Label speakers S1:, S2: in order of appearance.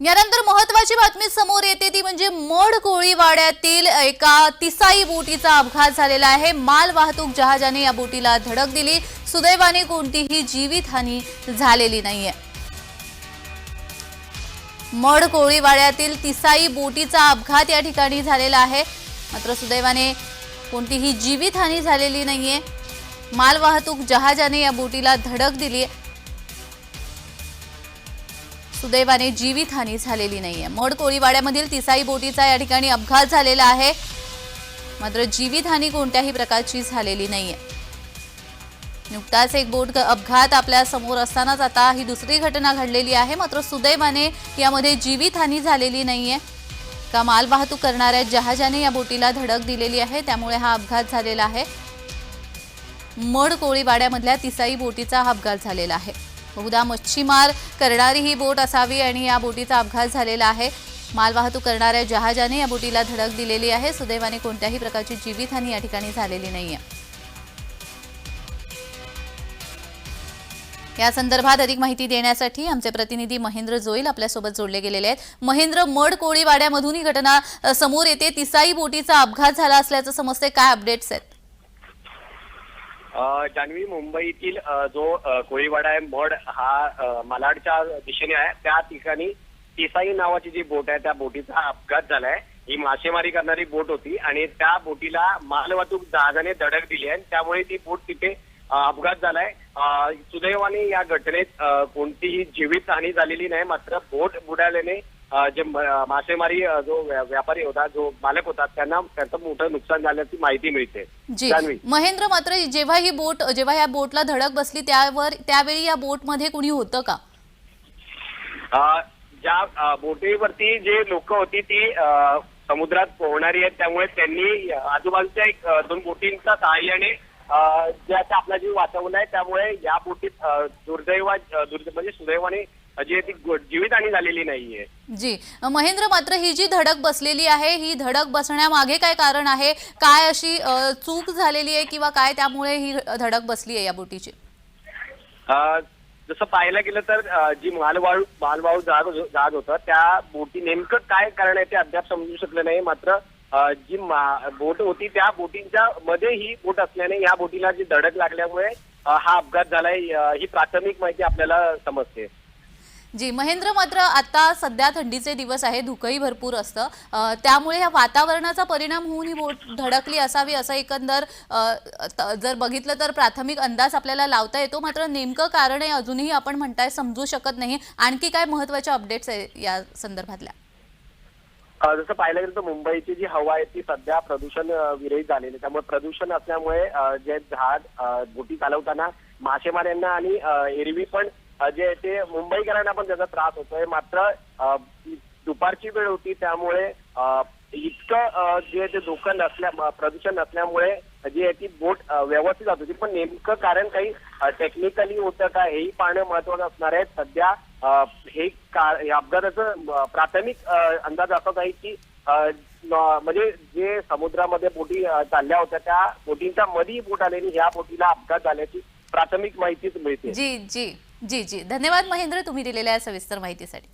S1: यानंतर महत्वाची बातमी समोर येते ती म्हणजे मड कोळीवाड्यातील एका तिसाई बोटीचा अपघात झालेला आहे. माल वाहतूक जहाजाने या बोटीला धडक दिली. सुदैवाने कोणतीही जीवितहानी झालेली नाहीये. मड कोळीवाड्यातील तिसाई बोटीचा अपघात या ठिकाणी झालेला आहे. मात्र सुदैवाने कोणतीही जीवितहानी झालेली नाहीये. मालवाहतूक जहाजाने या बोटीला धडक दिली. सुदैवाने जीवितहानी झालेली नाहीये. मड कोळीवाड्यामधील तिसाई बोटीचा या ठिकाणी अपघात झालेला आहे. मात्र जीवितहानी कोणत्याही प्रकारची झालेली नाहीये. नुकताच एक बोट अपघात आपल्यासमोर असतानाच आता ही दुसरी घटना घडलेली आहे. मात्र सुदैवाने यामध्ये जीवितहानी झालेली नाहीये. का माल वाहतूक करणाऱ्या जहाजाने या बोटीला धडक दिलेली आहे त्यामुळे हा अपघात झालेला आहे. मड कोळीवाड्यामधल्या तिसाई बोटीचा हा अपघात झालेला आहे. बहुधा मच्छीमार करणारी ही बोट असावी आणि या बोटीचा अपघात झालेला आहे. मालवाहतूक करणाऱ्या जहाजाने या बोटीला धडक दिलेली आहे. सुदैवाने कोणत्याही प्रकारची जीवितहानी या ठिकाणी झालेली नाहीये. या संदर्भात अधिक माहिती देण्यासाठी आमचे प्रतिनिधी महेंद्र जोईल आपल्यासोबत जोडले गेलेले आहेत. महेंद्र मड कोळीवाड्यामधून ही घटना समोर येते. तिसाई बोटीचा अपघात झाला असल्याचं समजते काय अपडेट्स आहेत?
S2: जान्हवी मुंबईतील जो कोळीवाडा आहे मड हा मालाडच्या दिशेने आहे. त्या ठिकाणी तिसाई नावाची जी बोट आहे त्या बोटीचा अपघात झालाय. ही मासेमारी करणारी बोट होती आणि त्या बोटीला मालवाहतूक जहाजाने धडक दिली आहे. त्यामुळे ती बोट तिथे अपघात झालाय. सुदैवाने या घटनेत कोणतीही कोणतीही जीवितहानी झालेली नाही. मात्र बोट बुडाल्याने जे मासेमारी जो व्या- व्यापारी होता जो मालक होता त्यांना त्याचं मोठं नुकसान झाल्याची माहिती मिळते.
S1: जी.
S2: जान्हवी
S1: महेंद्र मात्र जेव्हा ही बोट जेव्हा या बोटला धडक बसली त्यावर त्यावेळी या बोटमध्ये कुणी होतं का?
S2: अ, ज्या बोटीवरती जे लोक होती ती अ, समुद्रात पोहणारी आहेत. त्यामुळे त्यांनी आजूबाजूच्या एक अ, दोन बोटींच्या सहाय्याने अ, जे आता आपला जीव वाचवला आहे. त्यामुळे या बोटीत अ, दुर्दैवा अ, दुर्द म्हणजे सुदैवाने गो- जीवितहानी झालेली नाहीये.
S1: जी. महेंद्र मात्र ही जी धडक बसलेली आहे ही धडक बसण्यामागे काय कारण आहे? काय अशी अ, चूक झालेली आहे किंवा काय त्यामुळे ही धडक बसली आहे या बोटीची?
S2: अ, जसं पाहायला गेलं तर अ, जी मालवाहू मालवाहू जहाज जहाज होतं त्या बोटी नेमकं काय कारण आहे ते अद्याप समजू शकलं नाही. मात्र अ, जी मा- बोट होती त्या बोटींच्या मध्ये ही बोट असल्याने या बोटीला जी धडक लागल्यामुळे अ, हा अपघात झालाय अ, ही प्राथमिक माहिती आपल्याला समजते.
S1: जी महेंद्र मात्र आता सध्या थंडीचे दिवस आहे धुकंही भरपूर असतं. त्यामुळे ह्या वातावरणाचा परिणाम होऊन ही बोट धडकली असावी असं एकंदर जर बघितलं तर प्राथमिक अंदाज आपल्याला लावता येतो. मात्र नेमकं कारण आहे अजूनही आपण म्हणताय समजू शकत नाही. आणखी काय महत्त्वाच्या अपडेट्स आहे या संदर्भातल्या?
S2: जसं पाहिलं गेलं तर मुंबईची जी हवा आहे ती सध्या प्रदूषण विरहित झालेली आहे. त्यामुळे प्रदूषण असल्यामुळे जे झाड बोटी चालवताना मासेमाऱ्यांना आणि एरवी पण जे ते मुंबईकरांना पण त्याचा त्रास होतोय. मात्र दुपारची वेळ होती त्यामुळे इतकं जे ते धोकं नसल्या प्रदूषण नसल्यामुळे जी आहे ती बोट व्यवस्थित जात होती. पण नेमकं कारण काही टेक्निकली होतं का हेही पाहणं महत्वाचं असणार आहे. सध्या हे का- या अपघाताचं प्राथमिक अंदाज असाच आहे की म्हणजे जे समुद्रामध्ये बोटी चालल्या होत्या त्या बोटींच्या मध्ये बोट आलेली ह्या बोटीला अपघात झाल्याची प्राथमिक माहितीच मिळते.
S1: जी जी. जी जी. धन्यवाद महेंद्र तुम्ही दिलेल्या सविस्तर माहितीसाठी.